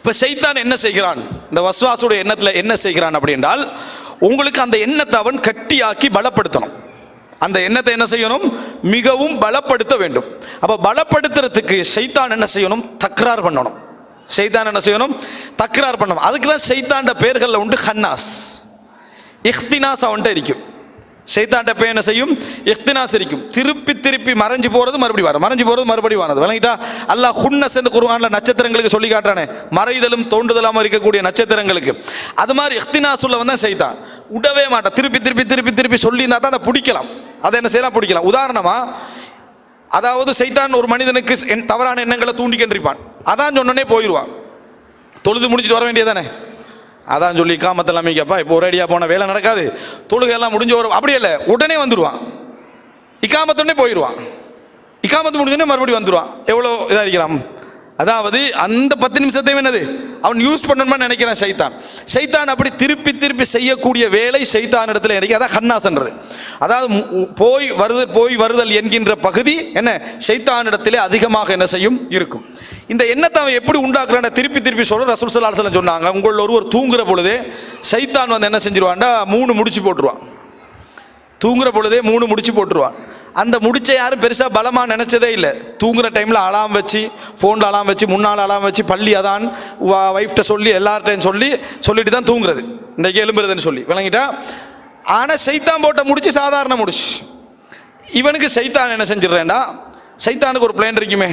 இப்போ செய்தான் என்ன செய்கிறான்? இந்த வஸ்வாசுடைய எண்ணத்தில் என்ன செய்கிறான் அப்படி என்றால் உங்களுக்கு அந்த எண்ணத்தை அவன் கட்டியாக்கி பலப்படுத்தணும். அந்த எண்ணத்தை என்ன செய்யணும்? மிகவும் பலப்படுத்த வேண்டும். அப்போ பலப்படுத்துறதுக்கு ஷைத்தான் என்ன செய்யணும்? தக்ரார் பண்ணணும். ஷைத்தான் என்ன செய்யணும்? தக்ரார் பண்ணணும். அதுக்கு தான் சைத்தாண்ட பேர்களில் உண்டு ஹன்னாஸ். இஹ்தினாஸ் அவன்கிட்ட இருக்கும் ஷைத்தாண்ட போய் என்ன செய்யும்? இஹ்தினாஸ் சிரிக்கும் திருப்பி திருப்பி மறைஞ்சு போறது மறுபடி வரும். மறைஞ்சு போறது மறுபடி வரது. விளங்கிட்டா? அல்லாஹ் ஹுன்னஸ் என்று குர்ஆன்ல நட்சத்திரங்களுக்கு சொல்லி காட்டுறானே. மறைதலும் தோண்டுதலாம இருக்கக்கூடிய நட்சத்திரங்களுக்கு. அது மாதிரி இஹ்தினாஸ் சொல்ல வந்தா செய்தான் விடவே மாட்டான். திருப்பி திருப்பி திருப்பி திருப்பி சொல்லி இருந்தா தான் அதை பிடிக்கலாம். அதை என்ன செய்யலாம்? பிடிக்கலாம். உதாரணமா அதாவது சைத்தான் ஒரு மனிதனுக்கு என் தவறான எண்ணங்களை தூண்டிக்கின்றிருப்பான் அதான் சொன்னோடனே போயிடுவான் தொழுது முடிச்சுட்டு வர வேண்டியதானே அதான் சொல்லி காமத்தெல்லாம் அமைக்கப்பா. இப்போ ஒரு போன வேலை நடக்காது. தொழுகை எல்லாம் முடிஞ்ச வரும் அப்படி இல்லை. உடனே வந்துடுவான் இக்காமத்துடனே போயிடுவான் இக்காமத்து முடிஞ்சோடனே மறுபடியும் வந்துடுவான் எவ்வளோ இதாக இருக்கிறான் அதாவது அந்த பத்து நிமிஷத்தையும் என்னது? அவன் யூஸ் பண்ணணுமா நினைக்கிறான் சைத்தான். சைத்தான் அப்படி திருப்பி திருப்பி செய்யக்கூடிய வேலை சைத்தான் இடத்துல எனக்கு அதான் ஹன்னாசன்றது அதாவது போய் வருதல் போய் வருதல் என்கின்ற பகுதி என்ன? சைத்தான் இடத்திலே அதிகமாக என்ன செய்யும்? இருக்கும். இந்த எண்ணத்தை அவன் எப்படி உண்டாக்குறான் திருப்பி திருப்பி சொல்ல ரசூல் ஸல்லல்லாஹு சொன்னாங்க. உங்களில் ஒருவர் தூங்குற பொழுது சைத்தான் வந்து என்ன செஞ்சிருவான்டா? மூணு முடிச்சு போட்டுருவான். தூங்குற பொழுதே மூணு முடிச்சு போட்டுருவான். அந்த முடிச்ச யாரும் பெருசாக பலமாக நினச்சதே இல்லை. தூங்குற டைமில் அலாம் வச்சு ஃபோனில் அலாம் வச்சு முன்னால் அலாம் வச்சு பள்ளி அதான் ஒய்ஃப்ட்ட சொல்லி எல்லார்ட்டையும் சொல்லி சொல்லிட்டு தான் தூங்குறது. இன்றைக்கி எலும்புறதுன்னு சொல்லி. விளங்கிட்டா? ஆனால் சைத்தான் போட்ட முடிச்சு சாதாரண முடிச்சு. இவனுக்கு சைத்தான் என்ன செஞ்சிடுறேன்டா? சைத்தானுக்கு ஒரு பிளான் இருக்குமே.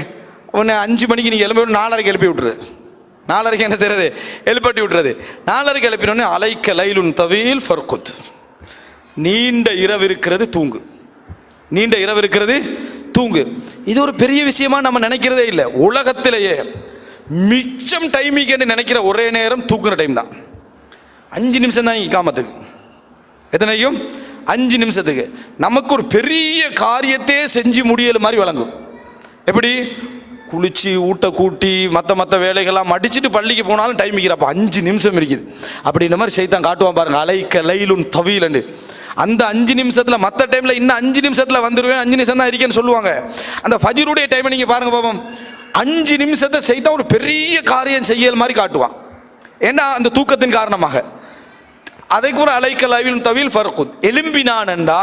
உன்னை அஞ்சு மணிக்கு நீங்கள் எழுப்பி நாலரைக்கு எழுப்பி விட்டுரு. நாலரைக்கு என்ன செய்யறது எழுப்பட்டி விட்டுறது. நாலரைக்கு எழுப்பினோடனே அலைக்க லைலுன் தவீல் ஃபர்குத். நீண்ட இரவு இருக்கிறது தூங்கு. நீண்ட இரவு இருக்கிறது தூங்கு. இது ஒரு பெரிய விஷயமா நம்ம நினைக்கிறதே இல்லை. உலகத்திலேயே மிச்சம் டைமிங்னு நினைக்கிற ஒரே நேரம் தூக்குற டைம் தான். அஞ்சு நிமிஷம் தான் காமத்துக்கு எத்தனையும் அஞ்சு நிமிஷத்துக்கு. நமக்கு ஒரு பெரிய காரியத்தையே செஞ்சு முடியல மாதிரி வழங்கும் எப்படி? குளிச்சு ஊட்ட கூட்டி மற்ற மற்ற வேலைகள்லாம் மடிச்சுட்டு பள்ளிக்கு போனாலும் டைம் அப்போ அஞ்சு நிமிஷம் இருக்குது. அப்படின்ற மாதிரி செய்தான் காட்டுவான் பாருங்க அலைக்க லைலுன் தவியிலன்னு அந்த அஞ்சு நிமிஷத்தில் மற்ற டைமில் இன்னும் அஞ்சு நிமிஷத்தில் வந்துடுவேன் அஞ்சு நிமிஷம் தான் இருக்கேன்னு சொல்லுவாங்க. அந்த ஃபஜிருடைய டைமை நீங்கள் பாருங்க பாப்போம் அஞ்சு நிமிஷத்தை செய்தா ஒரு பெரிய காரியம் செய்யல் மாதிரி காட்டுவான். ஏன்னா அந்த தூக்கத்தின் காரணமாக. அதை கூட அலைக்கல் அவிலும் தவில் ஃபர்குத். எலும்பினான்டா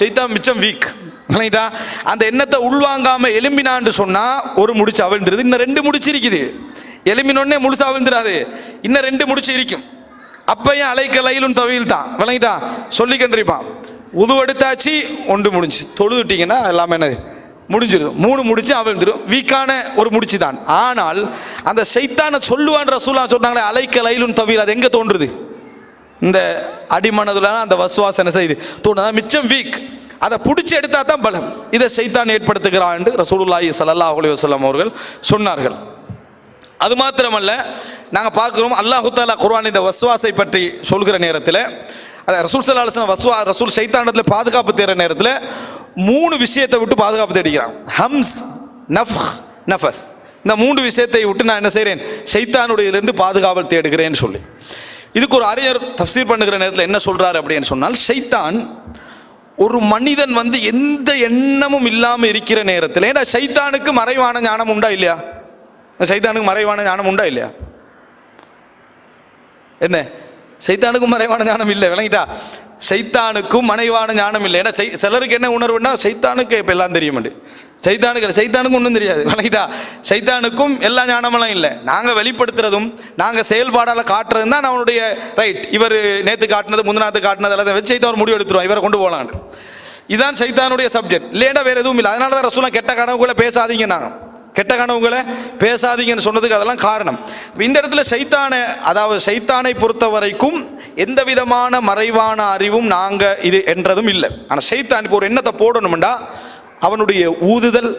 செய்தா மிச்சம் வீக் இல்லைங்களா அந்த எண்ணத்தை உள்வாங்காம எலும்பினான்னு சொன்னா ஒரு முடிச்சு அவிழ்ந்துருது. இன்னும் ரெண்டு முடிச்சு இருக்குது. எலும்பினோடனே முழுசா அவிழ்ந்துடாது இன்னும் ரெண்டு முடிச்சு இருக்கும். அப்பையும் அலைக்க லைலும் தவையில் தான் விளங்கிட்டா சொல்லிக்கின்றிருப்பான் உது எடுத்தாச்சு ஒன்று முடிஞ்சு தொழுதுட்டிங்கன்னா எல்லாமே என்னது? முடிஞ்சிடும் மூணு முடிச்சு அவிழ்ந்துடும் வீக்கான ஒரு முடிச்சு தான் ஆனால் அந்த சைத்தான சொல்லுவான் ரசூலா சொன்னாங்களே அலைக்க லைலும் தவியில் அது எங்கே தோன்றுது? இந்த அடிமனதுல அந்த வசுவாசனை செய்து தோணுது? மிச்சம் வீக். அதை பிடிச்சி எடுத்தா தான் பலம். இதை சைத்தான் ஏற்படுத்துகிறான் என்று ரசூலுல்லாஹி ஸல்லல்லாஹு அலி வஸல்லம் அவர்கள் சொன்னார்கள். அது மாத்திரமல்ல நாங்கள் பார்க்குறோம் அல்லாஹு தாலா குர்ஆன் இந்த வசுவாசை பற்றி சொல்கிற நேரத்தில். அதை ரசூல் சல்லா வசுவா வஸ்வா ரசூல் சைத்தானத்தில் பாதுகாப்பு தேடுற நேரத்தில் மூணு விஷயத்தை விட்டு பாதுகாப்பு தேடிக்கிறான். ஹம்ஸ் நஃப் நஃபத் இந்த மூன்று விஷயத்தை விட்டு நான் என்ன செய்கிறேன் சைத்தானுடையிலிருந்து பாதுகாப்பு தேடுகிறேன்னு சொல்லி. இதுக்கு ஒரு அறிஞர் தஃசீர் பண்ணுகிற நேரத்தில் என்ன சொல்கிறார் அப்படின்னு சொன்னால் சைத்தான் ஒரு மனிதன் வந்து எந்த எண்ணமும் இல்லாமல் இருக்கிற நேரத்தில் ஏன்னா சைத்தானுக்கு மறைவான ஞானம் உண்டா இல்லையா? சைத்தானுக்கு மறைவான ஞானம் உண்டா இல்லையா? என்ன? சைத்தானுக்கும் மறைவான ஞானம் இல்லை. விளங்கிட்டா? சைத்தானுக்கும் மறைவான ஞானம் இல்லை. ஏன்னா சிலருக்கு என்ன உணர்வுன்னா சைத்தானுக்கு இப்போ எல்லாம் தெரியும் சைத்தானுக்கு சைத்தானுக்கும் ஒன்றும் தெரியாது. விளங்கிட்டா? சைத்தானுக்கும் எல்லா ஞானமெல்லாம் இல்லை. நாங்கள் வெளிப்படுத்துறதும் நாங்கள் செயல்பாடால் காட்டுறதும் தான் அவனுடைய ரைட் இவர் நேற்று காட்டினது முந்தினாத்து காட்டினது எல்லாத்தையும் வச்சு சைத்தான் ஒரு முடிவு எடுத்துருவான். இவரை கொண்டு போகலான்னு இதுதான் சைத்தானுடைய சப்ஜெக்ட் இல்லைன்னா வேறு எதுவும் இல்லை. அதனால தான் ரசூலாம் கெட்ட கனவுக்குள்ளே பேசாதீங்க நாங்கள் கெட்ட கனவுகளை பேசாதீங்கன்னு சொன்னதுக்கு அதெல்லாம் காரணம். இந்த இடத்துல சைத்தானை அதாவது சைத்தானை பொறுத்த வரைக்கும் எந்த விதமான மறைவான அறிவும் நாங்கள் இது என்றதும் இல்லை. ஆனால் சைத்தான் இப்போ ஒரு எண்ணத்தை போடணும்டா. அவனுடைய ஊதுதல்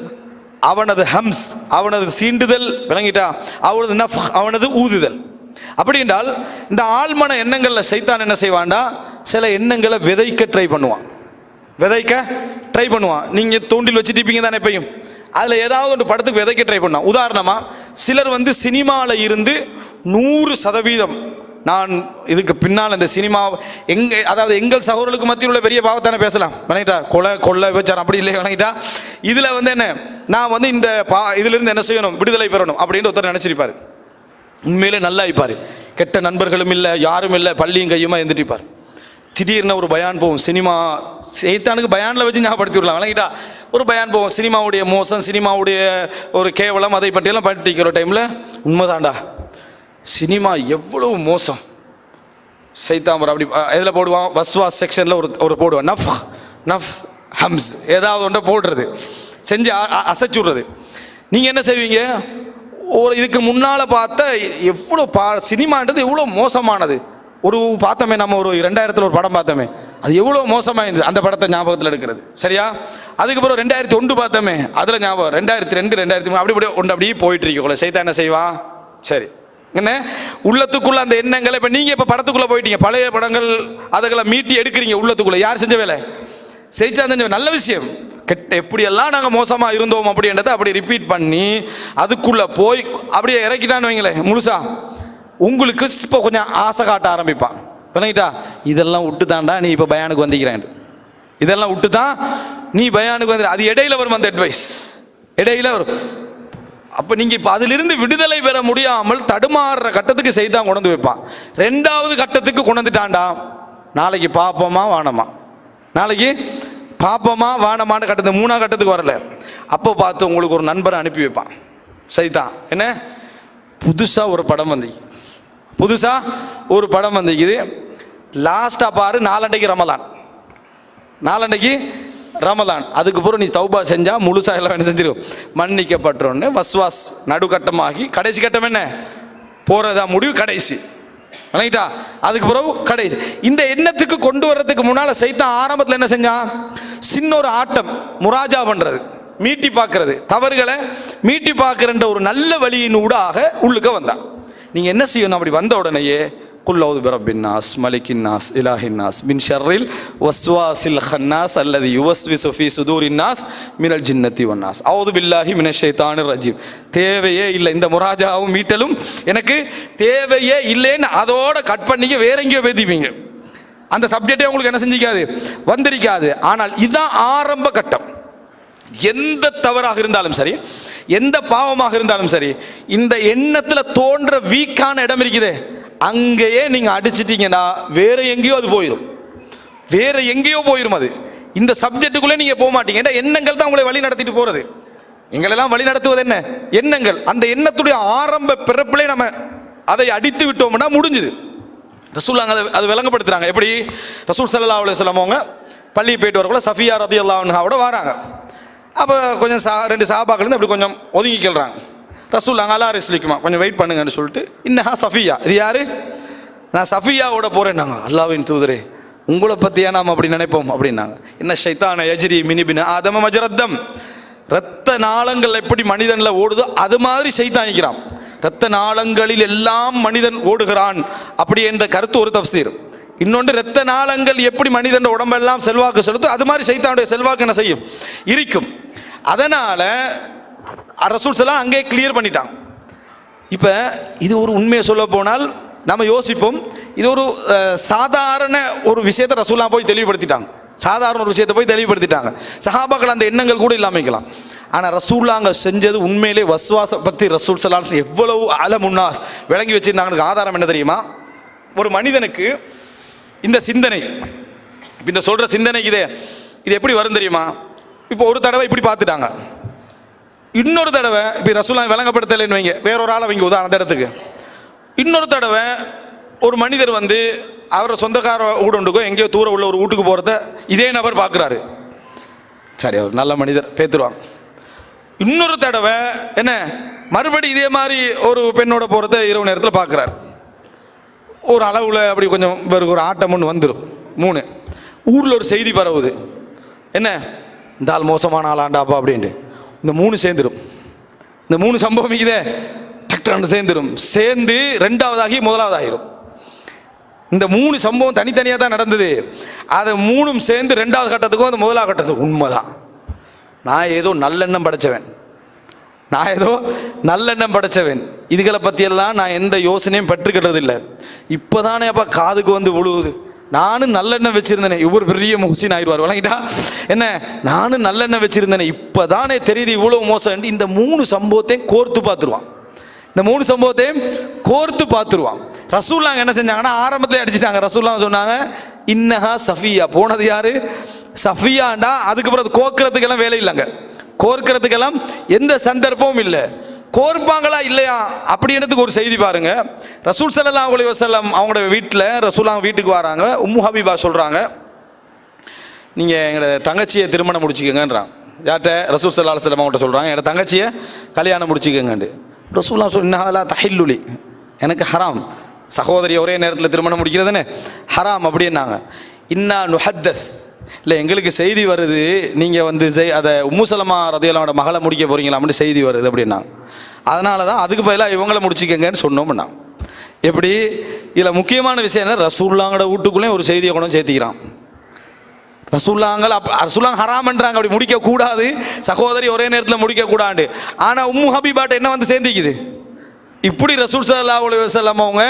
அவனது ஹம்ஸ் அவனது சீண்டுதல் விளங்கிட்டா? அவனது நஃப் அவனது ஊதுதல். அப்படி என்றால் இந்த ஆழ்மன எண்ணங்களில் சைத்தான் என்ன செய்வான்டா? சில எண்ணங்களை விதைக்க ட்ரை பண்ணுவான். விதைக்க ட்ரை பண்ணுவான். நீங்கள் தூண்டில் வச்சுட்டு இருப்பீங்க தானே எப்பயும்? அதில் ஏதாவது ஒரு படத்துக்கு விதைக்க ட்ரை பண்ணோம். உதாரணமாக சிலர் வந்து சினிமாவில் இருந்து நூறு சதவீதம் நான் இதுக்கு பின்னால் இந்த சினிமா எங்க அதாவது எங்கள் சகோதரர்களுக்கு மத்தியில் உள்ள பெரிய பாவத்தானே பேசலாம். வணங்கிட்டா? கொலை கொள்ளை விபச்சாரம் அப்படி இல்லை வணங்கிட்டா? இதில் வந்து என்ன நான் வந்து இந்த பா இதிலிருந்து என்ன செய்யணும்? விடுதலை பெறணும் அப்படின்னு ஒருத்தர் நினச்சிருப்பார். உண்மையிலே நல்லா இருப்பார். கெட்ட நண்பர்களும் இல்லை யாரும் இல்லை பள்ளியும் கையுமா இருந்துட்டு திடீர்னு ஒரு பயான் போகும். சினிமா செய்தானுக்கு பயானில் வச்சு ஞாபகப்படுத்தி விடலாம். வணங்கிட்டா? ஒரு பயான் போவோம். சினிமாவுடைய மோசம் சினிமாவுடைய ஒரு கேவலம் அதை பற்றியெல்லாம் படிக்கிற டைமில் உண்மைதான்டா. சினிமா எவ்வளவு மோசம். சைத்தாம்பரம் அப்படி இதில் போடுவான்? வஸ்வா செக்ஷனில் ஒரு ஒரு போடுவான். நஃப் நஃப் ஹம்ஸ் ஏதாவது ஒன்றை போடுறது. செஞ்சு அசைச்சு விட்றது நீங்கள் என்ன செய்வீங்க? ஒரு இதுக்கு முன்னால் பார்த்த எவ்வளோ பா சினிமான்றது எவ்வளோ மோசமானது. ஒரு பார்த்தோமே நம்ம ஒரு ரெண்டாயிரத்தில் ஒரு படம் பார்த்தோமே. அது எவ்வளோ மோசமாக இருந்தது அந்த படத்தை ஞாபகத்தில் எடுக்கிறது. சரியா? அதுக்கப்புறம் ரெண்டாயிரத்தி ஒன்று பார்த்தோமே அதில் ஞாபகம் ரெண்டாயிரத்தி ரெண்டு ரெண்டாயிரத்தி மூணு அப்படி அப்படியே ஒன்று அப்படியே போயிட்டு இருக்கக்குள்ள சைத்தா என்ன செய்வான் சரி. என்ன? உள்ளத்துக்குள்ள அந்த எண்ணங்களை இப்போ நீங்கள் இப்போ படத்துக்குள்ளே போயிட்டீங்க. பழைய படங்கள் அதுகளை மீட்டி எடுக்கிறீங்க உள்ளத்துக்குள்ளே. யார் செஞ்ச வேலை? செய்ச்சா செஞ்ச நல்ல விஷயம். கெட்ட எப்படியெல்லாம் நாங்கள் மோசமாக இருந்தோம் அப்படின்றத அப்படி ரிப்பீட் பண்ணி அதுக்குள்ளே போய் அப்படியே இறக்கிட்டான்னு வைங்களேன் முழுசா. உங்களுக்கு இப்போ கொஞ்சம் ஆசை காட்ட ஆரம்பிப்பான். விளங்கிட்டா இதெல்லாம் விட்டு தாண்டா நீ இப்போ பயானுக்கு வந்திக்கிறேன் இதெல்லாம் விட்டு தான் நீ பயானுக்கு வந்து அது இடையில வரும் அந்த அட்வைஸ் இடையில வரும். அப்போ நீங்கள் இப்போ அதிலிருந்து விடுதலை பெற முடியாமல் தடுமாறுற கட்டத்துக்கு செய்தான் கொண்டு வந்து வைப்பான். ரெண்டாவது கட்டத்துக்கு கொண்டு வந்துட்டான்டா. நாளைக்கு பார்ப்போமா வானமா? நாளைக்கு பார்ப்போமா வானமான கட்டத்து மூணாவது கட்டத்துக்கு வரல. அப்போ பார்த்து உங்களுக்கு ஒரு நண்பரை அனுப்பி வைப்பான். சைதான் என்ன? புதுசாக ஒரு படம் வந்து புதுசாக ஒரு படம் வந்துக்குது லாஸ்ட்டாக பாரு நாலண்டைக்கு ரமலான். நாலண்டைக்கு ரமலான். அதுக்கு பிறகு நீ தௌபா செஞ்சா முழுசா எல்லாம் என்ன செஞ்சிடும் மன்னிக்கப்பட்டோன்னு வஸ்வாஸ் நடுக்கட்டமாகி கடைசி கட்டம் என்ன? போறதா முடிவு கடைசி. விளங்கிட்டா? அதுக்கு பிறகு கடைசி. இந்த எண்ணத்துக்கு கொண்டு வர்றதுக்கு முன்னால சைத்தான் ஆரம்பத்தில் என்ன செஞ்சான் சின்ன ஒரு ஆட்டம் முராஜா பண்றது மீட்டி பார்க்கறது தவறுகளை மீட்டி பார்க்குறன்ற ஒரு நல்ல வழியின் ஊடாக உள்ளுக்க வந்தான். நீங்க என்ன செய்யணும்? அப்படி வந்த உடனேயே குல்லௌது பிரபின் நாஸ் மலிக்கின் நாஸ் இலாஹின் நாஸ் மின் ஷர்ரில் வஸ்வாசில் ஹன்னாஸ் அல்லது யுவஸ்வி சுஃபி சுதூரின் நாஸ் மினல் ஜின்னத்தி ஒன்னாஸ் அவுது பில்லாஹி மின தானு ரஜீம் தேவையே இல்லை. இந்த முராஜாவும் மீட்டலும் எனக்கு தேவையே இல்லைன்னு அதோட கட் பண்ணிக்க வேற எங்கேயோ பேத்திப்பீங்க. அந்த சப்ஜெக்டே உங்களுக்கு என்ன செஞ்சிக்காது? வந்திருக்காது. ஆனால் இதுதான் ஆரம்ப கட்டம். எந்த தவறாக இருந்தாலும் சரி எந்த பாவமாக இருந்தாலும் சரி இந்த எண்ணத்தில் தோன்ற வீக்கான இடம் இருக்குதே. அங்கேயே நீங்கள் அடிச்சிட்டீங்கன்னா வேற எங்கேயோ அது போயிடும் வேற எங்கேயோ போயிடும் அது. இந்த சப்ஜெக்ட்டுக்குள்ளே நீங்கள் போக மாட்டீங்க. ஏன்னா எண்ணங்கள் தான் உங்களை வழி நடத்திட்டு போகிறது எங்களெல்லாம் வழி நடத்துவது என்ன? எண்ணங்கள். அந்த எண்ணத்துடைய ஆரம்ப பிறப்பிலே நம்ம அதை அடித்து விட்டோம்னா முடிஞ்சுது. ரசூல் அங்கே அதை விளங்கப்படுத்துகிறாங்க எப்படி? ரசூல் சல்லா அலுவலம் அவங்க பள்ளி போயிட்டு வரக்குள்ள சஃபியா ரதி அல்லாவோட வராங்க. அப்போ கொஞ்சம் சா ரெண்டு சாபாக்கள் அப்படி கொஞ்சம் ஒதுங்கிக்கிறாங்க ரசூல் அங்கே அல்லா ரிஸ்லிக்குமா கொஞ்சம் வெயிட் பண்ணுங்கன்னு சொல்லிட்டு இன்னஹா சஃபியா. இது யாரு? நான் சஃபியாவோட போகிறேன் நாங்கள் அல்லாவின் தூதரே. உங்களை பற்றியா நாம் அப்படி நினைப்போம்? அப்படின்னாங்க. என்ன ஷைத்தான எஜ்ரி மினிபின் ஆதம மஜரத்தம். ரத்த நாளங்கள் எப்படி மனிதனில் ஓடுதோ அது மாதிரி சைத்தான் நிற்கிறான் ரத்த நாளங்களில் எல்லாம் மனிதன் ஓடுகிறான். அப்படி என்ற கருத்து ஒரு தப்சீர். இன்னொன்று ரத்த நாளங்கள் எப்படி மனிதன் உடம்பெல்லாம் செல்வாக்கு செலுத்தும் அது மாதிரி சைத்தானுடைய செல்வாக்கு என்ன செய்யும்? இருக்கும். அதனால் ரசூல்ஸ் எல்லாம் அங்கே கிளியர் பண்ணிட்டாங்க. இப்போ இது ஒரு உண்மையை சொல்ல போனால் நம்ம யோசிப்போம் இது ஒரு சாதாரண ஒரு விஷயத்தை ரசூல்லாம் போய் தெளிவுபடுத்திட்டாங்க. சாதாரண ஒரு விஷயத்தை போய் தெளிவுபடுத்திட்டாங்க. சஹாபாக்கள் அந்த எண்ணங்கள் கூட இல்லாமல் ஆனால் ரசூல்லாங்க செஞ்சது உண்மையிலே வஸ்வாச பக்தி ரசூல் சலாஸ் எவ்வளவு அல முன்னாஸ் விளங்கி வச்சிருந்தாங்களுக்கு ஆதாரம் என்ன தெரியுமா? ஒரு மனிதனுக்கு இந்த சிந்தனை இப்போ இந்த சொல்கிற சிந்தனைக்கு இதே இது எப்படி வரும் தெரியுமா? இப்போ ஒரு தடவை இப்படி பார்த்துட்டாங்க. இன்னொரு தடவை இப்போ ரசூலா விளங்கப்படுத்தலைன்னு வைங்க. வேற ஒரு ஆளை வைங்க உதாரண இடத்துக்கு. இன்னொரு தடவை ஒரு மனிதர் வந்து அவரை சொந்தக்கார வீடுண்டுக்கோ எங்கேயோ தூரம் உள்ள ஒரு வீட்டுக்கு போகிறத இதே நபர் பார்க்குறாரு. சரி அவர் நல்ல மனிதர் பேத்துருவாங்க இன்னொரு தடவை என்ன மறுபடி இதே மாதிரி ஒரு பெண்ணோட போகிறத இரவு நேரத்தில் பார்க்குறாரு. ஒரு அளவில் அப்படி கொஞ்சம் இவருக்கு ஒரு ஆட்டம் ஒன்று வந்துடும் மூணு. ஊரில் ஒரு செய்தி பரவுது. என்ன இந்த ஆள் மோசமான ஆளாண்டாப்பா அப்படின்ட்டு. இந்த மூணு சேர்ந்துடும் இந்த மூணு சம்பவம் இதே டக்டர் சேர்ந்துடும் சேர்ந்து ரெண்டாவதாகி முதலாவதாகிடும் இந்த மூணு சம்பவம் தனித்தனியாக தான் நடந்தது. அது மூணும் சேர்ந்து ரெண்டாவது கட்டத்துக்கும் அந்த முதலாவது கட்டத்துக்கும் உண்மைதான். நான் ஏதோ நல்லெண்ணம் படைச்சவன். நான் ஏதோ நல்லெண்ணம் படைச்சவன். இதுகளை பற்றியெல்லாம் நான் எந்த யோசனையும் பெற்றுக்கிட்டதில்லை. இப்போதானே அப்பா காதுக்கு வந்து விழுவுது. நானும் நல்லெண்ணெய் வச்சிருந்தேனே. இவர் பெரிய முஹசின் ஆயிடுவார். வழங்கிட்டா என்ன? நானும் நல்லெண்ணெய் வச்சிருந்தேனே. இப்போதானே தெரியுது இவ்வளோ மோசம் இந்த மூணு சம்பவத்தையும் கோர்த்து பார்த்துருவான். இந்த மூணு சம்பவத்தையும் கோர்த்து பார்த்துருவான். ரசூல்லாங்க என்ன செஞ்சாங்கன்னா ஆரம்பத்தில் அடிச்சிட்டாங்க. ரசூல்லா சொன்னாங்க? இன்னஹா சஃபியா. போனது யாரு? சஃபியாண்டா. அதுக்கப்புறம் அது கோக்கிறதுக்கெல்லாம் வேலை இல்லைங்க. கோர்க்கிறதுக்கெல்லாம் எந்த சந்தர்ப்பமும் இல்லை. கோர்ப்பாங்களா இல்லையா? அப்படின்றதுக்கு ஒரு செய்தி பாருங்க. ரசூல் சல்லா அலைஹி வசல்லம் அவங்களோட வீட்டில் ரசூலா வீட்டுக்கு வராங்க. உம்மு ஹபீபா சொல்கிறாங்க நீங்கள் எங்களோட தங்கச்சியை திருமணம் முடிச்சுக்கங்கன்றான். யார்கிட்ட? ரசூல் சல்லா அலுவலம் அவங்கள்ட்ட சொல்கிறாங்க என்னோட தங்கச்சியை கல்யாணம் முடிச்சுக்கங்கண்டு ரசூல்லாம் சொல் இன்னஹாலா தஹில்லுலி. எனக்கு ஹராம். சகோதரி ஒரே நேரத்தில் திருமணம் முடிக்கிறதுன்னு. ஹராம் அப்படின்னாங்க. இன்னா நுஹத்தஸ். இல்லை எங்களுக்கு செய்தி வருது நீங்கள் வந்து செய் அதை உம்முசலமா ரதையலோட மகளை முடிக்க போகிறீங்களா அப்படின்னு செய்தி வருது அப்படின்னா அதனால தான் அதுக்கு பதிலாக இவங்களை முடிச்சிக்கங்கன்னு சொன்னோம்னா எப்படி? இதில் முக்கியமான விஷயம் என்ன? ரசூல்லாங்கட வீட்டுக்குள்ளேயும் ஒரு செய்தியை கொண்டு சேர்த்திக்கிறான். ரசூல்லாங்கள் அப் ரசூல்லாங்க ஹராமன்றாங்க அப்படி முடிக்கக்கூடாது சகோதரி ஒரே நேரத்தில் முடிக்கக்கூடாது ஆனால் உம்மு ஹபீபாட்டை என்ன வந்து சேர்ந்திக்குது? இப்படி ரசூல் சல்லா உலக அவங்க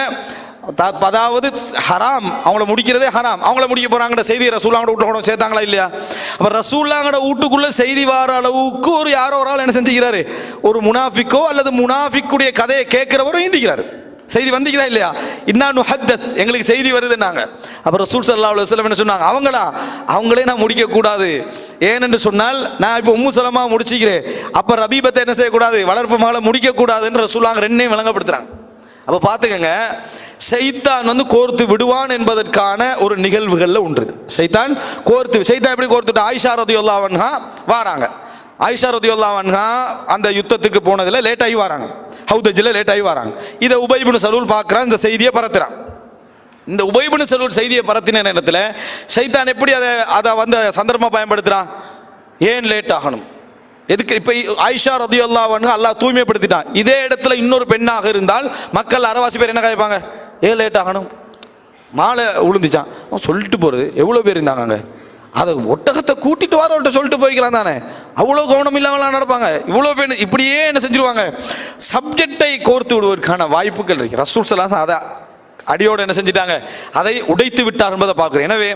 அதாவது ஹராம். அவங்கள முடிக்கிறதே ஹராம். அவங்கள முடிக்க போகிறாங்கிற செய்தி ரசூலாங்கட வீட்டுல கூட சேர்த்தாங்களா இல்லையா? அப்போ ரசூல்லாங்கட வீட்டுக்குள்ளே செய்தி வார அளவுக்கு ஒரு யாரோ ஒரு ஆள் என்ன செஞ்சுக்கிறாரு? ஒரு முனாஃபிக்கோ அல்லது முனாஃபிக்குடைய கதையை கேட்குறவரும் இந்திக்கிறாரு செய்தி வந்தீங்களா இல்லையா? இன்னானு ஹத்தத் எங்களுக்கு செய்தி வருதுன்னாங்க. அப்புறம் ரசூல் சல்லா அலுவலம் என்ன சொன்னாங்க? அவங்களா அவங்களே நான் முடிக்கக்கூடாது. ஏனென்று சொன்னால் நான் இப்போ உம்மு முடிச்சிக்கிறேன் முடிச்சுக்கிறேன். அப்ப ரபீபத்தை என்ன செய்யக்கூடாது? வளர்ப்பு மகளை முடிக்க கூடாதுன்னு ரசூலாங்க ரெண்டையும் விளங்கப்படுத்துகிறாங்க அப்போ பார்த்துக்கங்க சைத்தான் வந்து கோர்த்து விடுவான் என்பதற்கான ஒரு நிகழ்வுகளில் ஒன்றுது. சைத்தான் கோர்த்து சைத்தான் எப்படி கோர்த்துட்டு? ஆயிஷா ரதியுல்லாவன்ஹா வாராங்க. ஆயிஷா ரதியுல்லாவன்ஹா அந்த யுத்தத்துக்கு போனதில் லேட்டாகி வராங்க. ஹவுதஜில் லேட்டாகி வராங்க. இதை உபைபுன் சலூல் பார்க்குறான் இந்த செய்தியை பரத்துறான். இந்த உபைபுன் சலூல் செய்தியை பரத்தின நேரத்தில் சைத்தான் எப்படி அதை அதை வந்து சந்தர்ப்பமாக பயன்படுத்துகிறான் ஏன் லேட் ஆகணும்? எதுக்கு இப்போ ஆயிஷா ரதியுல்லாவன்னு அல்லாஹ் தூய்மைப்படுத்திட்டான். இதே இடத்துல இன்னொரு பெண்ணாக இருந்தால் மக்கள் அறவாசி பேர் என்ன கேட்பாங்க ஏ லேட் ஆகணும்? மாலை விழுந்துச்சான் சொல்லிட்டு போகிறது எவ்வளோ பேர் இருந்தாங்க அங்கே? அதை ஒட்டகத்தை கூட்டிட்டு வரவர்கிட்ட சொல்லிட்டு போய்க்கலாம் தானே. அவ்வளோ கவனம் இல்லாமலாம் நடப்பாங்க. இவ்வளோ பேர் இப்படியே என்ன செஞ்சிருவாங்க? சப்ஜெக்டை கோர்த்து விடுவதற்கான வாய்ப்புகள் இருக்கு. ரசூல் சலாம் அதை அடியோடு என்ன செஞ்சிட்டாங்க? அதை உடைத்து விட்டார் என்பதை பார்க்குறேன் எனவே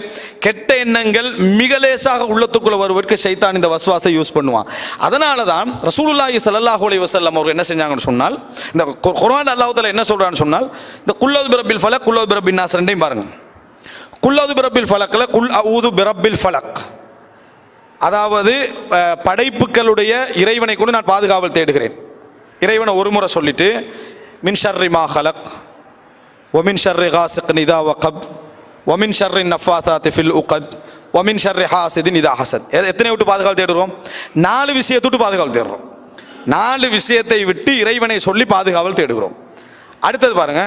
கெட்ட எண்ணங்கள் மிக லேசாக உள்ளத்துக்குள்ள வருவதற்கு சைத்தான் இந்த வசுவாசை யூஸ் பண்ணுவான். அதனால தான் ரசூலுல்லாஹி சல்லாஹூ அலி வசல்லம் அவர் என்ன செஞ்சாங்கன்னு சொன்னால் இந்த குரான் குர்ஆன் என்ன சொல்கிறான்னு சொன்னால் இந்த குல்லது பிரபில் ஃபலக் குல்லது பிரபின் நாஸ் ரெண்டையும் பாருங்க. குல்லது பிரபில் ஃபலக்கில் குல் அவுது பிரபில் ஃபலக். அதாவது படைப்புகளுடைய இறைவனை கொண்டு நான் பாதுகாவல் தேடுகிறேன். இறைவனை ஒரு முறை சொல்லிட்டு மின் ஹலக் ஒமின் ஷர்ரி ஹாசிக் நிதா வகப் ஒமின் ஷர்ரி நஃபாசாத்தி திஃபில் உகத் ஒமின் ஷர்ரி ஹாசிதின் இதா ஹசத் எத்தனை விட்டு பாதுகாவல் தேடுறோம் நாலு விஷயத்தை விட்டு பாதுகாவல் தேடுறோம் நாலு விஷயத்தை விட்டு இறைவனை சொல்லி பாதுகாவல் தேடுகிறோம் அடுத்தது பாருங்க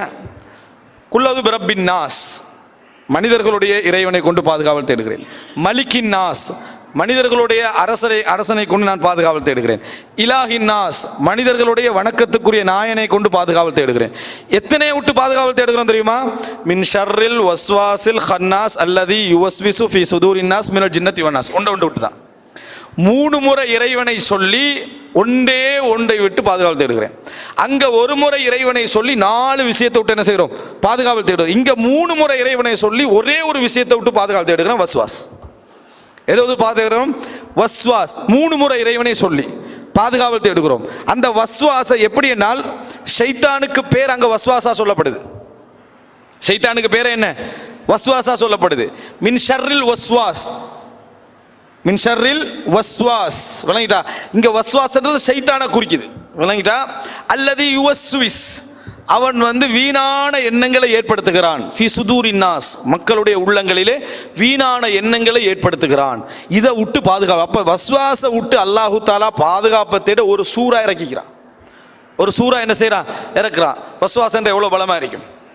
குல்லது பிரபின் நாஸ் மனிதர்களுடைய இறைவனை கொண்டு பாதுகாவல் தேடுகிறேன் மலிக்கின் நாஸ் மனிதர்களுடைய அரசரை அரசனை கொண்டு நான் பாதுகாவல் தேடுகிறேன். இலாஹின் நாஸ் மனிதர்களுடைய வணக்கத்துக்குரிய நாயனை கொண்டு பாதுகாவல் தேடுகிறேன். எத்தனை விட்டு பாதுகாவல் தேடுகிறோம் தெரியுமா? மின் ஷர்ரில் வஸ்வாசில் ஹன்னாஸ் அல்லது யுவஸ்விசு ஃபி சுதூர் இன்னாஸ் மினல் ஜின்னத் யுவனாஸ் ஒன்றை ஒன்று விட்டு தான் மூணு முறை இறைவனை சொல்லி ஒன்றே ஒன்றை விட்டு பாதுகாவல் தேடுகிறேன். அங்கே ஒரு முறை இறைவனை சொல்லி நாலு விஷயத்தை விட்டு என்ன செய்கிறோம்? பாதுகாவல் தேடுகிறோம். இங்கே மூணு முறை இறைவனை சொல்லி ஒரே ஒரு விஷயத்தை விட்டு பாதுகாவல் தேடுகிறோம் வஸ்வாஸ். ஏதாவது பாதுகாக்கிறோம்? வஸ்வாஸ். மூணு முறை இறைவனை சொல்லி பாதுகாவல் தேடுகிறோம் அந்த வஸ்வாசை எப்படி என்னால்? ஷைத்தானுக்கு பேர் அங்கே வஸ்வாசா சொல்லப்படுது. ஷைத்தானுக்கு பேர் என்ன? வஸ்வாசா சொல்லப்படுது. மின் ஷர்ரில் வஸ்வாஸ். மின் ஷர்ரில் வஸ்வாஸ். விளங்கிட்டா? இங்கே வஸ்வாஸ்ன்றது ஷைத்தானை குறிக்குது. விளங்கிட்டா? அல்லது யுவஸ்விஸ். அவன் வந்து வீணான எண்ணங்களை ஏற்படுத்துகிறான். ஃபி சுதூரின்னாஸ் மக்களுடைய உள்ளங்களிலே வீணான எண்ணங்களை ஏற்படுத்துகிறான். இதை விட்டு பாதுகாப்பு. அப்போ வஸ்வாச விட்டு அல்லாஹு தாலா பாதுகாப்பை தேட ஒரு சூறா இறக்கிக்கிறான். ஒரு சூறா என்ன செய்கிறான் இறக்குறான். வஸ்வாசன்ற எவ்வளோ பலமாக இருக்கும்?